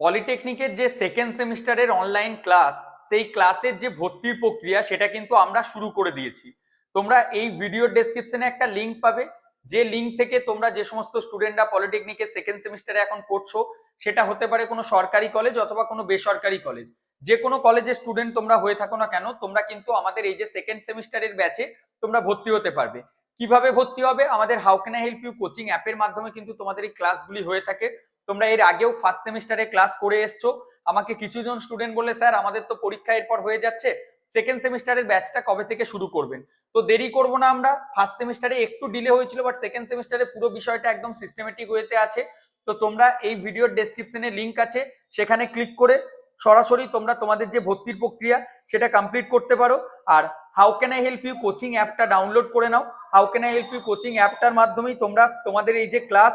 পলিটেকনিকের যে সেকেন্ড সেমিস্টারের online class সেই ক্লাসের যে ভর্তির প্রক্রিয়া, সেটা কিন্তু আমরা শুরু করে দিয়েছি। তোমরা এই ভিডিও ডেসক্রিপশনে একটা লিংক পাবে। যে লিংক থেকে তোমরা যে সমস্ত স্টুডেন্টরা পলিটেকনিকের সেকেন্ড সেমিস্টারে এখন পড়ছো সেটা হতে পারে কোনো সরকারি কলেজ অথবা কোনো বেসরকারি কলেজ যে কোনো কলেজের স্টুডেন্ট তোমরা হয়ে থাকো না কেন, তোমরা কিন্তু আমাদের এই যে সেকেন্ড সেমিস্টারের ব্যাচে তোমরা ভর্তি হতে পারবে। কীভাবে ভর্তি হবে? আমাদের how can I help you coaching অ্যাপের মাধ্যমে কিন্তু তোমাদের এই ক্লাসগুলি হয়ে থাকে। তোমরা এর আগেও ফার্স্ট সেমিস্টারে ক্লাস করে এসছো। আমাকে কিছুজন স্টুডেন্ট বলে স্যার, আমাদের তো পরীক্ষা এরপর হয়ে যাচ্ছে। সেকেন্ড সেমিস্টারের ব্যাচটা কবে থেকে শুরু করবেন? তো দেরি করব না আমরা। ফার্স্ট সেমিস্টারে একটু ডিলে হয়েছিল বাট সেকেন্ড সেমিস্টারে পুরো বিষয়টা একদম সিস্টেমেটিক ওয়েতে আছে। তো তোমরা এই ভিডিওর ডেসক্রিপশনে লিংক আছে, সেখানে ক্লিক করে সরাসরি তোমরা তোমাদের যে ভর্তির প্রক্রিয়া, সেটা কমপ্লিট করতে পারো। আর how can I help you coaching অ্যাপটা ডাউনলোড করে নাও। How can I help you coaching অ্যাপটার মাধ্যমেই তোমরা তোমাদের এই যে ক্লাস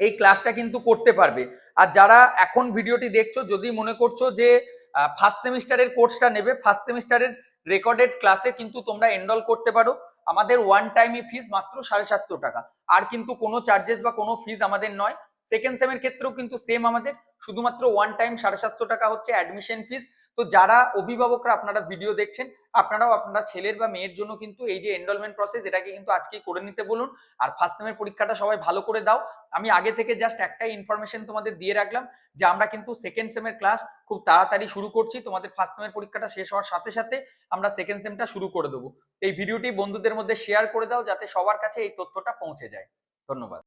এই ক্লাসটা কিন্তু করতে পারবে। আর যারা এখন ভিডিওটি দেখছ, যদি মনে করছ যে ফার্স্ট সেমিস্টারের কোর্সটা নেবে ফার্স্ট সেমিস্টারের রেকর্ডেড ক্লাসে কিন্তু তোমরা এনরোল করতে পারো। আমাদের ওয়ান টাইমই ফিস মাত্র সাড়ে সাতশো টাকা। আর কিন্তু কোনো চার্জেস বা কোনো ফিস আমাদের নয়। সেকেন্ড সেমের ক্ষেত্রেও কিন্তু সেম আমাদের। শুধুমাত্র ওয়ান টাইম সাড়ে সাতশো টাকা হচ্ছে অ্যাডমিশন ফিস তো যারা অভিভাবকরা আপনারা ভিডিও দেখছেন, আপনারাও আপনারা ছেলের বা মেয়ের জন্য কিন্তু এই যে এনরোলমেন্ট প্রসেস এটাকে কিন্তু আজকেই করে নিতে বলুন। আর ফার্স্ট সেমের পরীক্ষাটা সবাই ভালো করে দাও। আমি আগে থেকে জাস্ট একটাই ইনফরমেশন তোমাদের দিয়ে রাখলাম যে আমরা কিন্তু সেকেন্ড সেমের ক্লাস খুব তাড়াতাড়ি শুরু করছি। তোমাদের ফার্স্ট সেমের পরীক্ষাটা শেষ হওয়ার সাথে সাথে আমরা সেকেন্ড সেমটা শুরু করে দেবো। এই ভিডিওটি বন্ধুদের মধ্যে শেয়ার করে দাও যাতে সবার কাছে এই তথ্যটা পৌঁছে যায়। ধন্যবাদ।